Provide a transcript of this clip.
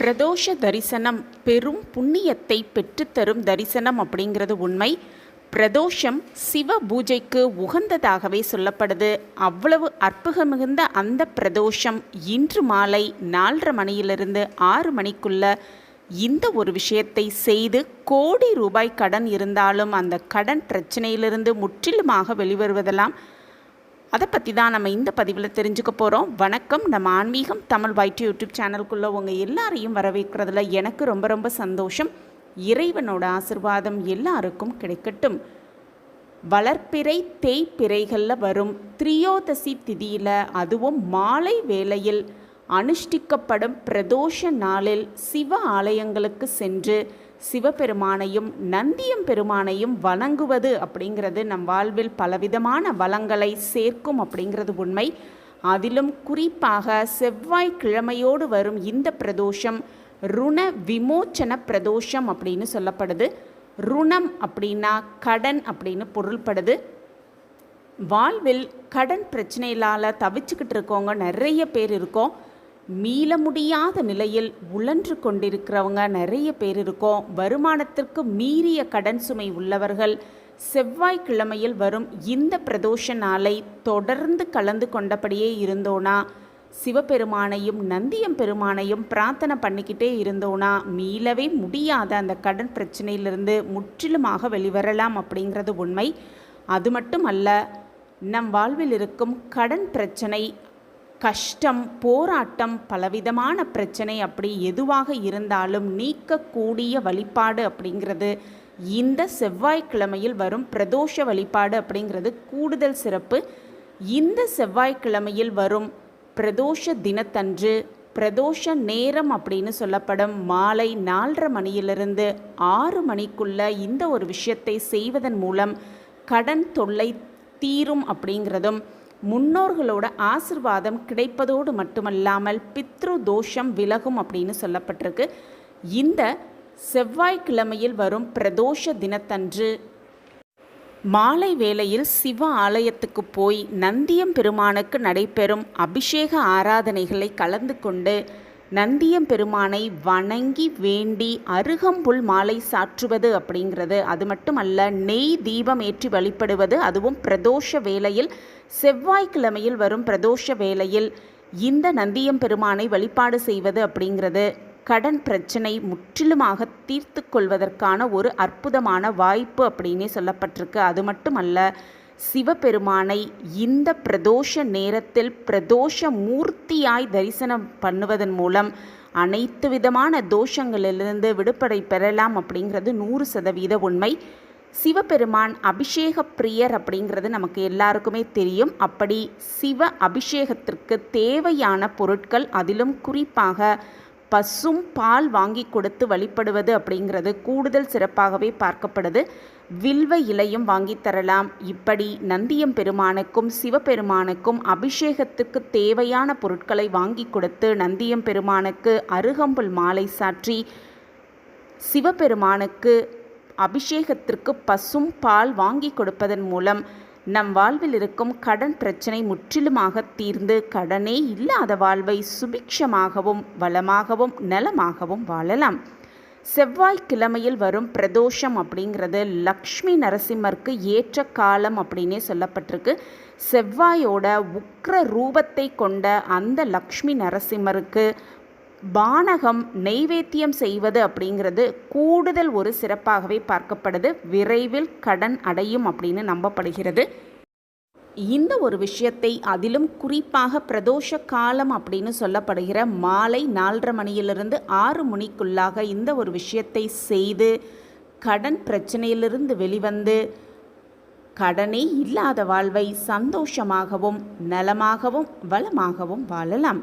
பிரதோஷ தரிசனம் பெரும் புண்ணியத்தை பெற்றுத்தரும் தரிசனம் அப்படிங்கிறது உண்மை. பிரதோஷம் சிவ பூஜைக்கு உகந்ததாகவே சொல்லப்படுது. அவ்வளவு அற்புகம் மிகுந்த அந்த பிரதோஷம் இன்று மாலை நாலரை மணியிலிருந்து ஆறு மணிக்குள்ள இந்த ஒரு விஷயத்தை செய்து கோடி ரூபாய் கடன் இருந்தாலும் அந்த கடன் பிரச்சனையிலிருந்து முற்றிலுமாக வெளிவருவதெல்லாம் அதை பற்றி தான் நம்ம இந்த பதிவில் தெரிஞ்சுக்க போகிறோம் வணக்கம். நம்ம ஆன்மீகம் தமிழ் வைட்டு யூடியூப் சேனலுக்குள்ளே உங்கள் எல்லாரையும் வரவேற்கிறதுல எனக்கு ரொம்ப ரொம்ப சந்தோஷம். இறைவனோட ஆசிர்வாதம் எல்லாருக்கும் கிடைக்கட்டும். வளர்ப்பிறை தேய்ப்பிறைகளில் வரும் திரியோதசி திதியில் அதுவும் மாலை வேளையில் அனுஷ்டிக்கப்படும் பிரதோஷ நாளில் சிவ ஆலயங்களுக்கு சென்று சிவபெருமானையும் நந்தியம் பெருமானையும் வணங்குவது அப்படிங்கிறது நம் வாழ்வில் பலவிதமான வளங்களை சேர்க்கும் அப்படிங்கிறது உண்மை. அதிலும் குறிப்பாக செவ்வாய்க்கிழமையோடு வரும் இந்த பிரதோஷம் ருண விமோச்சன பிரதோஷம் அப்படின்னு சொல்லப்படுது. ருணம் அப்படின்னா கடன் அப்படின்னு பொருள்படுது. வாழ்வில் கடன் பிரச்சனைகளால் தவிச்சுக்கிட்டு இருக்கவங்க நிறைய பேர் இருக்கோம். மீள முடியாத நிலையில் உழன்று கொண்டிருக்கிறவங்க நிறைய பேர் இருக்கோம். வருமானத்திற்கு மீறிய கடன் சுமை உள்ளவர்கள் செவ்வாய்க்கிழமையில் வரும் இந்த பிரதோஷ நாளை தொடர்ந்து கலந்து கொண்டபடியே இருந்தோனா சிவபெருமானையும் நந்தியம் பெருமானையும் பிரார்த்தனை பண்ணிக்கிட்டே இருந்தோனா மீளவே முடியாத அந்த கடன் பிரச்சனையிலிருந்து முற்றிலுமாக வெளிவரலாம் அப்படிங்கிறது உண்மை. அது மட்டும் அல்ல நம் வாழ்வில் இருக்கும் கடன் பிரச்சனை கஷ்டம் போராட்டம் பலவிதமான பிரச்சனை அப்படி எதுவாக இருந்தாலும் நீக்கக்கூடிய வழிபாடு அப்படிங்கிறது இந்த செவ்வாய்க்கிழமையில் வரும் பிரதோஷ வழிபாடு அப்படிங்கிறது கூடுதல் சிறப்பு. இந்த செவ்வாய்க்கிழமையில் வரும் பிரதோஷ தினத்தன்று பிரதோஷ நேரம் அப்படின்னு சொல்லப்படும் மாலை நாலரை மணியிலிருந்து ஆறு மணிக்குள்ள இந்த ஒரு விஷயத்தை செய்வதன் மூலம் கடன் தொல்லை தீரும் அப்படிங்கிறதும் முன்னோர்களோட ஆசிர்வாதம் கிடைப்பதோடு மட்டுமல்லாமல் பித்ரு தோஷம் விலகும் அப்படின்னு சொல்லப்பட்டிருக்கு. இந்த செவ்வாய்க்கிழமையில் வரும் பிரதோஷ தினத்தன்று மாலை வேளையில் சிவ ஆலயத்துக்கு போய் நந்தியம் பெருமானுக்கு நடைபெறும் அபிஷேக ஆராதனைகளை கலந்து கொண்டு நந்தியம் பெருமானை வணங்கி வேண்டி அருகம்புல் மாலை சாற்றுவது அப்படிங்கிறது அது மட்டுமல்ல நெய் தீபம் ஏற்றி வழிபடுவது அதுவும் பிரதோஷ வேளையில் செவ்வாய்க்கிழமையில் வரும் பிரதோஷ வேளையில் இந்த நந்தியம் பெருமானை வழிபாடு செய்வது அப்படிங்கிறது கடன் பிரச்சனை முற்றிலுமாக தீர்த்து கொள்வதற்கான ஒரு அற்புதமான வாய்ப்பு அப்படின்னே சொல்லப்பட்டிருக்கு. அது மட்டுமல்ல சிவபெருமானை இந்த பிரதோஷ நேரத்தில் பிரதோஷ மூர்த்தியாய் தரிசனம் பண்ணுவதன் மூலம் அனைத்து விதமான தோஷங்களிலிருந்து விடுபடை பெறலாம் அப்படிங்கிறது நூறு சதவீத உண்மை. சிவபெருமான் அபிஷேக பிரியர் அப்படிங்கிறது நமக்கு எல்லாருக்குமே தெரியும். அப்படி சிவ அபிஷேகத்திற்கு தேவையான பொருட்கள் அதிலும் குறிப்பாக பசும் பால் வாங்கி கொடுத்து வழிபடுவது அப்படிங்கிறது கூடுதல் சிறப்பாகவே பார்க்கப்படுது. வில்வ இலையும் வாங்கி தரலாம். இப்படி நந்தியம் பெருமானுக்கும் சிவபெருமானுக்கும் அபிஷேகத்துக்கு தேவையான பொருட்களை வாங்கி கொடுத்து நந்தியம் பெருமானுக்கு அருகம்புல் மாலை சாற்றி சிவபெருமானுக்கு அபிஷேகத்திற்கு பசும் பால் வாங்கி கொடுப்பதன் மூலம் நம் வாழ்வில் இருக்கும் கடன் பிரச்சனை முற்றிலுமாக தீர்ந்து கடனே இல்லாத வாழ்வை சுபிக்ஷமாகவும் வளமாகவும் நலமாகவும் வாழலாம். செவ்வாய்க்கிழமையில் வரும் பிரதோஷம் அப்படிங்கிறது லக்ஷ்மி நரசிம்மருக்கு ஏற்ற காலம் அப்படின்னே சொல்லப்பட்டிருக்கு. செவ்வாயோட உக்ர ரூபத்தை கொண்ட அந்த லக்ஷ்மி நரசிம்மருக்கு பானகம் நெய்வேத்தியம் செய்வது அப்படிங்கிறது கூடுதல் ஒரு சிறப்பாகவே பார்க்கப்படுது. விரைவில் கடன் அடையும் அப்படின்னு நம்பப்படுகிறது. இந்த ஒரு விஷயத்தை அதிலும் குறிப்பாக பிரதோஷ காலம் அப்படின்னு சொல்லப்படுகிற மாலை நாலரை மணியிலிருந்து ஆறு மணிக்குள்ளாக இந்த ஒரு விஷயத்தை செய்து கடன் பிரச்சனையிலிருந்து வெளிவந்து கடனே இல்லாத வாழ்வை சந்தோஷமாகவும் நலமாகவும் வளமாகவும் வாழலாம்.